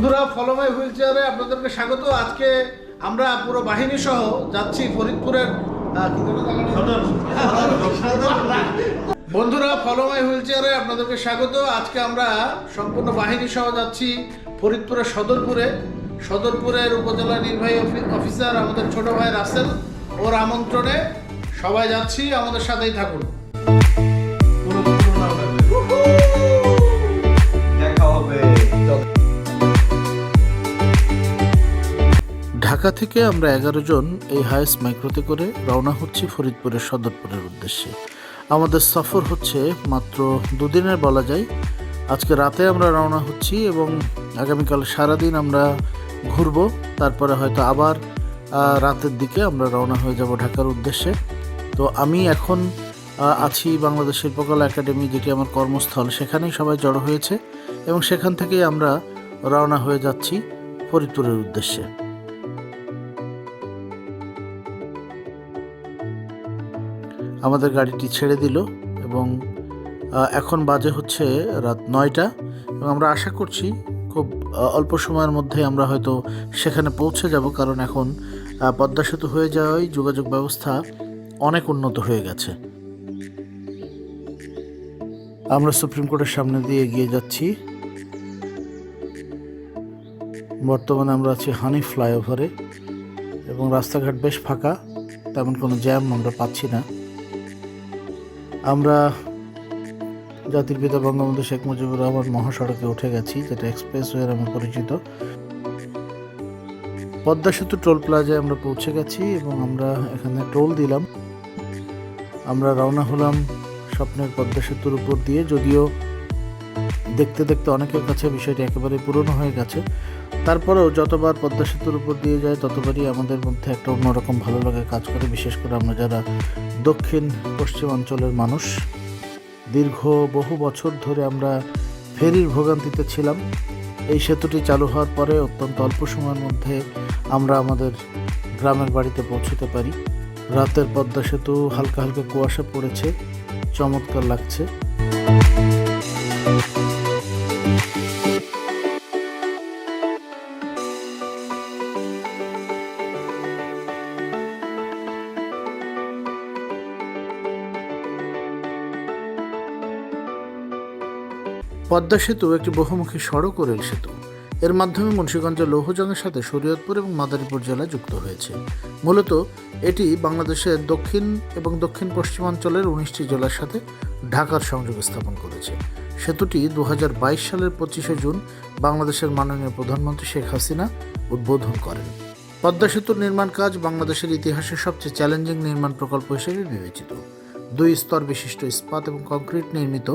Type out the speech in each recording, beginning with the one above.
বন্ধুরা ফলোমাই হুইল চেয়ারে আপনাদেরকে স্বাগত। আজকে আমরা পুরো বাহিনী সহ যাচ্ছি ফরিদপুরের? বন্ধুরা ফলোমাই হুইল চেয়ারে আপনাদেরকে স্বাগত। আজকে আমরা সম্পূর্ণ বাহিনী সহ যাচ্ছি ফরিদপুরের সদরপুরে। সদরপুরের উপজেলা নির্বাহী অফি- অফিসার আমাদের ছোট ভাই রাসেল ওর আমন্ত্রণে সবাই যাচ্ছি। আমাদের সাথেই থাকুন। ঢাকা থেকে আমরা এগারো জন এই হায়েস্ট মাইক্রোতে করে রওনা হচ্ছি ফরিদপুরের সদরপুরের উদ্দেশ্যে। আমাদের সফর হচ্ছে মাত্র দুদিনের বলা যায়। আজকে রাতে আমরা রওনা হচ্ছি এবং আগামীকাল সারাদিন আমরা ঘুরব। তারপরে হয়তো আবার রাতের দিকে আমরা রওনা হয়ে যাব ঢাকার উদ্দেশ্যে। তো আমি এখন আছি বাংলাদেশ শিল্পকলা একাডেমি, যেটি আমার কর্মস্থল। সেখানেই সবাই জড়ো হয়েছে এবং সেখান থেকেই আমরা রওনা হয়ে যাচ্ছি ফরিদপুরের উদ্দেশ্যে। আমাদের গাড়িটি ছেড়ে দিল এবং এখন বাজে হচ্ছে রাত নয়টা এবং আমরা আশা করছি খুব অল্প সময়ের মধ্যে আমরা হয়তো সেখানে পৌঁছে যাব কারণ এখন পদ্মা সেতু হয়ে যাওয়ায় যোগাযোগ ব্যবস্থা অনেক উন্নত হয়ে গেছে। আমরা সুপ্রিম কোর্টের সামনে দিয়ে এগিয়ে যাচ্ছি। বর্তমানে আমরা আছি হানি ফ্লাইওভারে এবং রাস্তাঘাট বেশ ফাঁকা, তেমন কোনো জ্যাম আমরা পাচ্ছি না। আমরা জাতির পিতা বঙ্গবন্ধু শেখ মুজিবুর রহমান মহাসড়কে উঠে গেছি, যেটা এক্সপ্রেসওয়ে নামে পরিচিত। পদ্মা সেতু টোল প্লাজায় আমরা পৌঁছে গেছি এবং আমরা এখানে টোল দিলাম। আমরা রওনা হলাম স্বপ্নের পদ্মা সেতুর উপর দিয়ে, যদিও দেখতে দেখতে অনেকের কাছে বিষয়টি একেবারে পুরনো হয়ে গেছে। তারপরেও যতবার পদ্মা সেতুর উপর দিয়ে যায়, ততবারই আমাদের মধ্যে একটা অন্যরকম ভালো লাগে কাজ করে, বিশেষ করে আমরা যারা দক্ষিণ পশ্চিমাঞ্চলের মানুষ। দীর্ঘ বহু বছর ধরে আমরা ফেরির ভোগান্তিতে ছিলাম। এই সেতুটি চালু হওয়ার পরে অত্যন্ত অল্প সময়ের মধ্যে আমরা আমাদের গ্রামের বাড়িতে পৌঁছতে পারি। রাতের পদ্মা সেতু হালকা হালকা কুয়াশা পড়েছে, চমৎকার লাগছে। পদ্মা সেতু একটি বহুমুখী সড়ক ও রেল সেতু। এর মাধ্যমে মুন্সীগঞ্জের লৌহজংয়ের সাথে শরীয়তপুর এবং মাদারীপুর জেলা যুক্ত হয়েছে। মূলত এটি বাংলাদেশের দক্ষিণ এবং দক্ষিণ পশ্চিমাঞ্চলের উনিশটি জেলার সাথে ঢাকার সংযোগ স্থাপন করেছে। সেতুটি দু হাজার বাইশ সালের পঁচিশে জুন বাংলাদেশের মাননীয় প্রধানমন্ত্রী শেখ হাসিনা উদ্বোধন করেন। পদ্মা সেতুর নির্মাণ কাজ বাংলাদেশের ইতিহাসে সবচেয়ে চ্যালেঞ্জিং নির্মাণ প্রকল্প হিসেবে বিবেচিত। দুই স্তর বিশিষ্ট ইস্পাত এবং কংক্রিট নির্মিত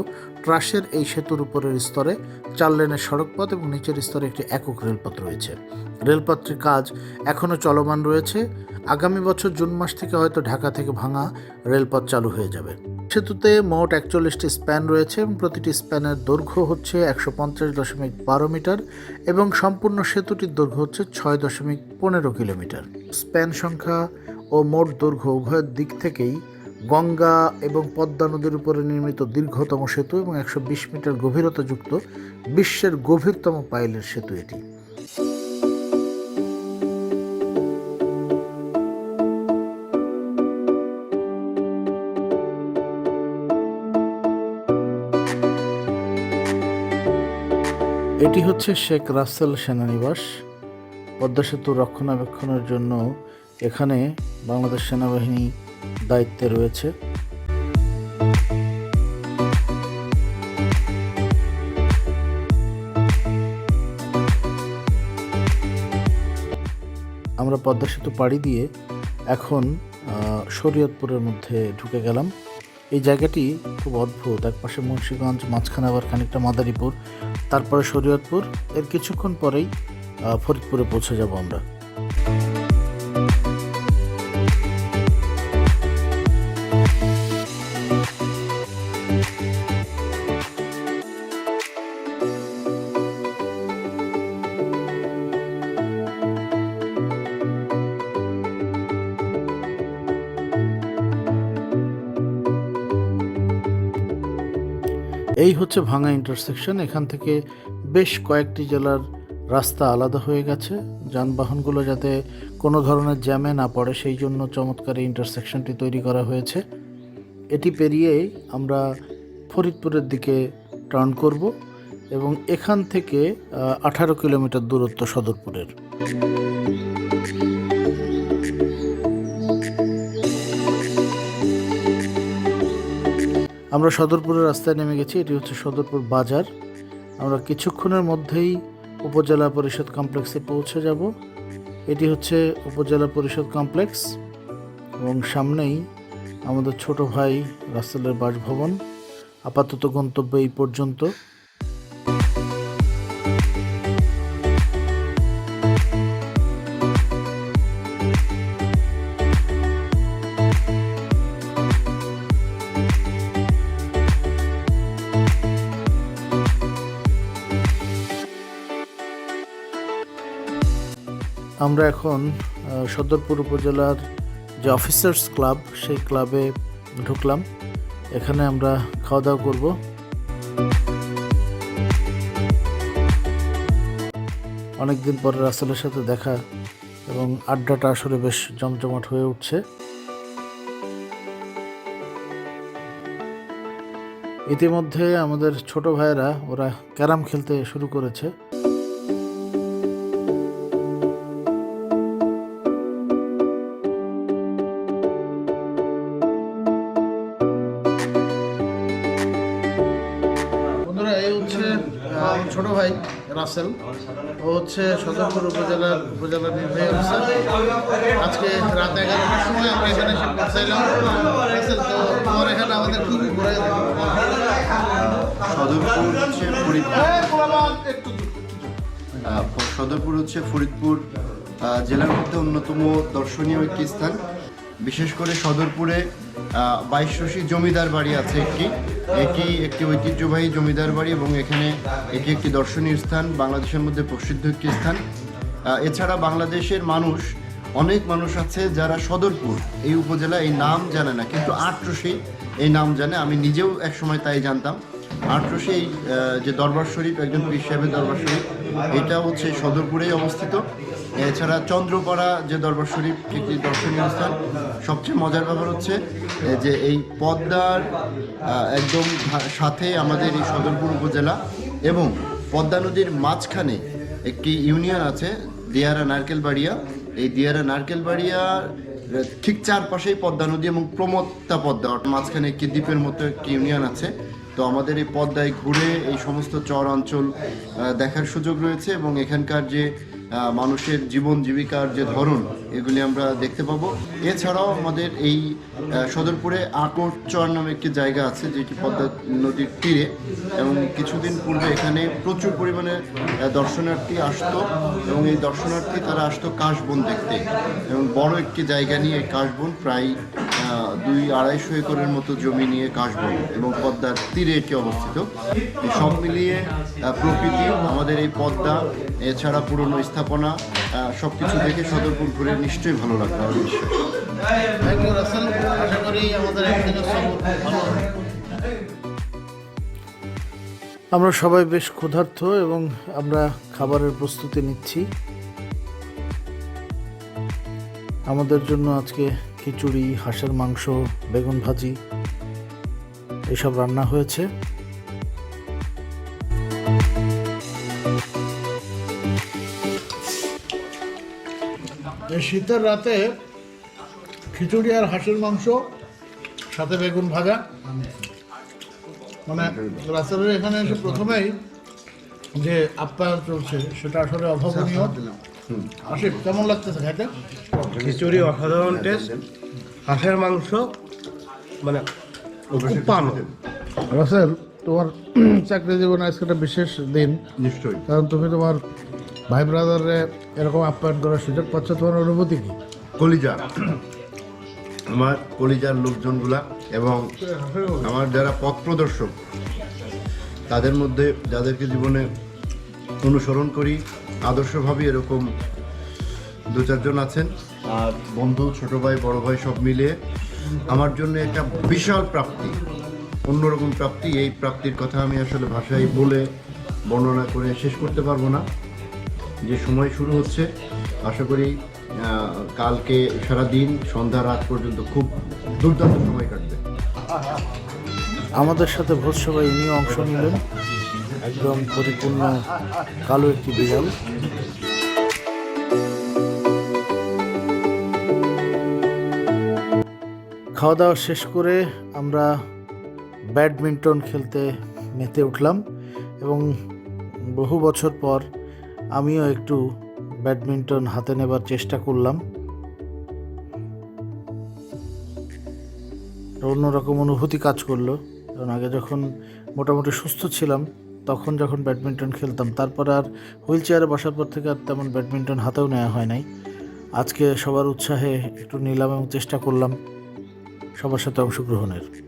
ট্রাসের এই সেতুর উপরের স্তরে চার লেনের সড়কপথ এবং নিচের স্তরে একটি একক রেলপথ রয়েছে। রেলপথটির কাজ এখনও চলমান রয়েছে। আগামী বছর জুন মাস থেকে হয়তো ঢাকা থেকে ভাঙা রেলপথ চালু হয়ে যাবে। সেতুতে মোট একচল্লিশটি স্প্যান রয়েছে এবং প্রতিটি স্প্যানের দৈর্ঘ্য হচ্ছে একশো পঞ্চাশ দশমিক বারো মিটার এবং সম্পূর্ণ সেতুটির দৈর্ঘ্য হচ্ছে ছয় দশমিক পনেরো কিলোমিটার। স্প্যান সংখ্যা ও মোট দৈর্ঘ্য উভয়ের দিক থেকেই গঙ্গা এবং পদ্মা নদীর উপরে নির্মিত দীর্ঘতম সেতু এবং একশো বিশ মিটার গভীরতাযুক্ত বিশ্বের গভীরতম পাইলের সেতু এটি। এটি হচ্ছে শেখ রাসেল সেনানিবাস। পদ্মা সেতু রক্ষণাবেক্ষণের জন্য এখানে বাংলাদেশ সেনাবাহিনী দায়িত্বে রয়েছে। আমরা পদ্মা সেতু পাড়ি দিয়ে এখন শরীয়তপুরের মধ্যে ঢুকে গেলাম। এই জায়গাটি খুব অদ্ভুত। এক পাশে মুন্সিগঞ্জ, মাঝখানে আবার খানিকটা মাদারীপুর, তারপরে শরীয়তপুর। এর কিছুক্ষণ পরেই ফরিদপুরে পৌঁছে যাব আমরা। হচ্ছে ভাঙা ইন্টারসেকশন এখান থেকে বেশ কয়েকটি জেলার রাস্তা আলাদা হয়ে গেছে। যানবাহনগুলো যাতে কোনো ধরনের জ্যামে না পড়ে, সেই জন্য চমৎকার এই ইন্টারসেকশনটি তৈরি করা হয়েছে। এটি পেরিয়েই আমরা ফরিদপুরের দিকে টার্ন করব এবং এখান থেকে আঠারো কিলোমিটার দূরত্ব সদরপুরের। আমরা সদরপুরের রাস্তায় নেমে গেছি, এটি হচ্ছে সদরপুর বাজার। আমরা কিছুক্ষণের মধ্যেই উপজেলা পরিষদ কমপ্লেক্সে পৌঁছে যাব। এটি হচ্ছে উপজেলা পরিষদ কমপ্লেক্স এবং সামনেই আমাদের ছোট ভাই রাস্তালের বাসভবন। আপাতত গন্তব্য এই পর্যন্ত। আমরা এখন সদরপুর উপজেলার যে অফিসার্স ক্লাব, সেই ক্লাবে ঢুকলাম। এখানে আমরা খাওয়া দাওয়া করব। অনেকদিন পরে রাসেলের সাথে দেখা এবং আড্ডাটা আসলে বেশ জমজমাট হয়ে উঠছে। ইতিমধ্যে আমাদের ছোট ভাইয়েরা, ওরা ক্যারাম খেলতে শুরু করেছে। ছোট ভাই রাসেল। ও হচ্ছে সদরপুর উপজেলার উপজেলা নির্বাহী অফিসার আজকে রাত এগারোটার সময় আমরা এখানে এসে পৌঁছাইলাম। রাসেল তো তোমার এখানে আমাদের সদরপুর ফরিদপুর। একটু সদরপুর হচ্ছে ফরিদপুর জেলার মধ্যে অন্যতম দর্শনীয় একটি স্থান। বিশেষ করে সদরপুরে বাইশ জমিদার বাড়ি আছে একটি। এটি একটি ঐতিহ্যবাহী জমিদার বাড়ি এবং এখানে এটি একটি দর্শনীয় স্থান বাংলাদেশের মধ্যে প্রসিদ্ধ একটি স্থান। এছাড়া বাংলাদেশের মানুষ অনেক মানুষ আছে যারা সদরপুর। এই উপজেলা এই নাম জানে না কিন্তু আটরশি এই নাম জানে। আমি নিজেও একসময় তাই জানতাম। আহ, যে দরবার শরীফ একজন পীর সাহেবের দরবার শরীফ এটা হচ্ছে সদরপুরেই অবস্থিত। এছাড়া চন্দ্রপাড়া যে দরবার শরীফ, একটি দর্শনীয় স্থান, সবচেয়ে মজার ব্যাপার হচ্ছে যে এই পদ্মার একদম সাথে আমাদের এই সদরপুর উপজেলা এবং পদ্মা নদীর মাঝখানে একটি ইউনিয়ন আছে, দিয়ারা নারকেল বাড়িয়া এই দিয়ারা নারকেলবাড়িয়ার ঠিক চারপাশেই পদ্মা নদী এবং প্রমত্তা পদ্মা মাঝখানে একটি দ্বীপের মতো একটি ইউনিয়ন আছে। তো আমাদের এই পদ্মায় ঘুরে এই সমস্ত চর অঞ্চল দেখার সুযোগ রয়েছে এবং এখানকার যে মানুষের জীবন জীবিকার যে ধরন, এগুলি আমরা দেখতে পাবো। এছাড়াও আমাদের এই সদরপুরে আকর চর নামে একটি জায়গা আছে, যেটি পদ্মা নদীর তীরে। এবং কিছুদিন পূর্বে এখানে প্রচুর পরিমাণে দর্শনার্থী আসতো। এবং এই দর্শনার্থী তারা আসতো কাশবন দেখতে। এবং বড় একটি জায়গা নিয়ে কাশবন প্রায় দুই আড়াইশো একরের মতো জমি নিয়ে কাশবন এবং পদ্মার তীরে এটি অবস্থিত। সব মিলিয়ে আহ, প্রকৃতি আমাদের এই পদ্মা এছাড়া পুরনো স্থাপনা সব কিছু দেখে সদরপুর ঘুরে নিশ্চয়ই ভালো লাগবে আমার আশা করি আমাদের ভালো আমরা সবাই বেশ ক্ষুধার্ত এবং আমরা খাবারের প্রস্তুতি নিচ্ছি। আমাদের জন্য আজকে খিচুড়ি, হাঁসের মাংস, বেগুন ভাজি, এসব রান্না হয়েছে। এই শীতের রাতে খিচুড়ি আর হাঁসের মাংস, সাথে বেগুন ভাজা। মানে রাসেলের এখানে এসে প্রথমেই যে আপ্যায়ন চলছে, সেটা আসলে অভাবনীয়। আশিক কেমন লাগতেছে খাইতে খিচুড়ি অসাধারণ টেস্ট হাঁসের মাংস মানে পানো। রাসেল তোমার চাকরি জীবনে আজকে একটা বিশেষ দিন। নিশ্চয়ই। কারণ তুমি তোমার ভাই ব্রাদারে এরকম আপ্যায়ন করার সুযোগ পাচ্ছ তোমার অনুভূতি কি? কলিজা। আমার কলিজার লোকজনগুলা এবং আমার যারা পথ প্রদর্শক তাদের মধ্যে যাদেরকে জীবনে অনুসরণ করি আদর্শভাবে এরকম দু চারজন আছেন। আর বন্ধু, ছোট ভাই, বড় ভাই সব মিলিয়ে আমার জন্য একটা বিশাল প্রাপ্তি, অন্যরকম প্রাপ্তি। এই প্রাপ্তির কথা আমি আসলে ভাষায় বলে বর্ণনা করে শেষ করতে পারব না। যে সময় শুরু হচ্ছে, আশা করি কালকে সারা দিন সন্ধ্যা, রাত পর্যন্ত খুব দুর্দান্ত সময় কাটবে। আমাদের সাথে ভোজ ভোজসভায় ইনিও অংশ নিলেন। একদম পরিপূর্ণ কালো একটি বিড়াল। খাওয়া দাওয়া শেষ করে আমরা ব্যাডমিন্টন খেলতে মেতে উঠলাম এবং বহু বছর পর আমিও একটু ব্যাডমিন্টন হাতে নেবার চেষ্টা করলাম। অন্যরকম অনুভূতি কাজ করল, কারণ আগে যখন মোটামুটি সুস্থ ছিলাম তখন যখন ব্যাডমিন্টন খেলতাম, তারপর আর হুইল চেয়ারে বসার পর থেকে আর তেমন ব্যাডমিন্টন হাতেও নেওয়া হয় নাই। আজকে সবার উৎসাহে একটু নিলাম এবং চেষ্টা করলাম সবার সাথে অংশগ্রহণের।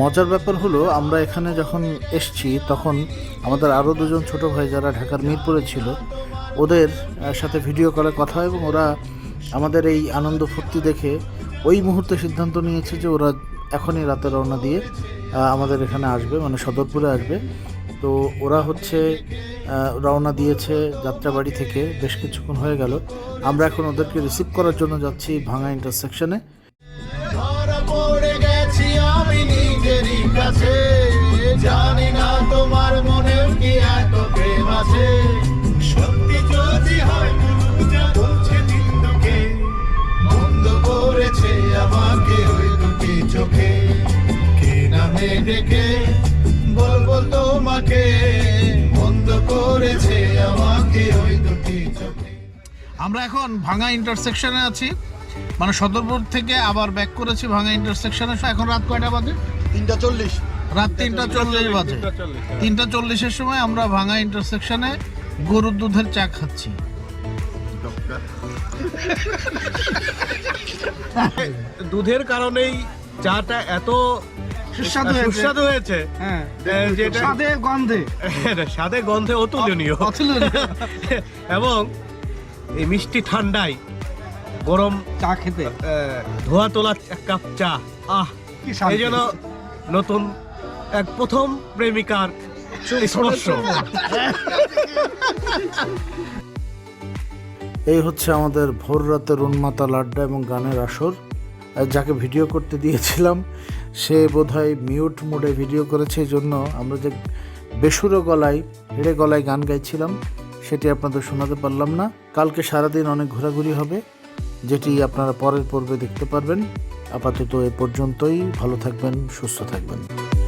মজার ব্যাপার হলো, আমরা এখানে যখন এসছি, তখন আমাদের আরও দুজন ছোট ভাই যারা ঢাকার মিরপুরে ছিল, ওদের সাথে ভিডিও কলে কথা এবং ওরা আমাদের এই আনন্দ ফুর্তি দেখে ওই মুহূর্তে সিদ্ধান্ত নিয়েছে যে ওরা এখনই রাতে রওনা দিয়ে আমাদের এখানে আসবে মানে সদরপুরে আসবে। তো ওরা হচ্ছে রওনা দিয়েছে যাত্রাবাড়ি থেকে, বেশ কিছুক্ষণ হয়ে গেল। আমরা এখন ওদেরকে রিসিভ করার জন্য যাচ্ছি ভাঙা ইন্টারসেকশনে কাছে জানি না তোমার মনে কি এত প্রেম আছে। সত্যি যদি করেছে আমাকে ওই দুটি চোখে। কে নামে ডেকে বলব তোমাকে, বন্ধ করেছে আমাকে ওই দুটি চোখে। আমরা এখন ভাঙা ইন্টারসেকশনে আছি। মানে সদরপুর থেকে আবার ব্যাক করেছি ভাঙা ইন্টারসেকশনে এখন রাত কয়টা বাজে? তিনটা চল্লিশ। রাত তিনটা চল্লিশ বাজে। তিনটা চল্লিশের সময় আমরা ভাঙা ইন্টারসেকশনে গরুর দুধের চা খাচ্ছি। দুধের কারণেই চাটা এত সুস্বাদু হয়েছে। সুস্বাদু হয়েছে। হ্যাঁ। স্বাদে গন্ধে। স্বাদে গন্ধে অতুলনীয়। অতুলনীয়। এবং এই মিষ্টি ঠান্ডায় গরম চা খেতে। ধোয়া তোলা এক কাপ চা। আহ শান্তি। এই জন্য নতুন এক প্রথম প্রেমিকার এই হচ্ছে আমাদের ভোর রাতের উন্মাতাল লাড্ডা এবং গানের আসর। আর যাকে ভিডিও করতে দিয়েছিলাম সে বোধহয় মিউট মোডে ভিডিও করেছে। এই জন্য আমরা যে বেসুরো গলায় হেড়ে গলায় গান গাইছিলাম সেটি আপনাদের শোনাতে পারলাম না। কালকে সারাদিন অনেক ঘোরাঘুরি হবে। যেটি আপনারা পরের পর্বে দেখতে পারবেন। আপাতত এ পর্যন্তই। ভালো থাকবেন সুস্থ থাকবেন।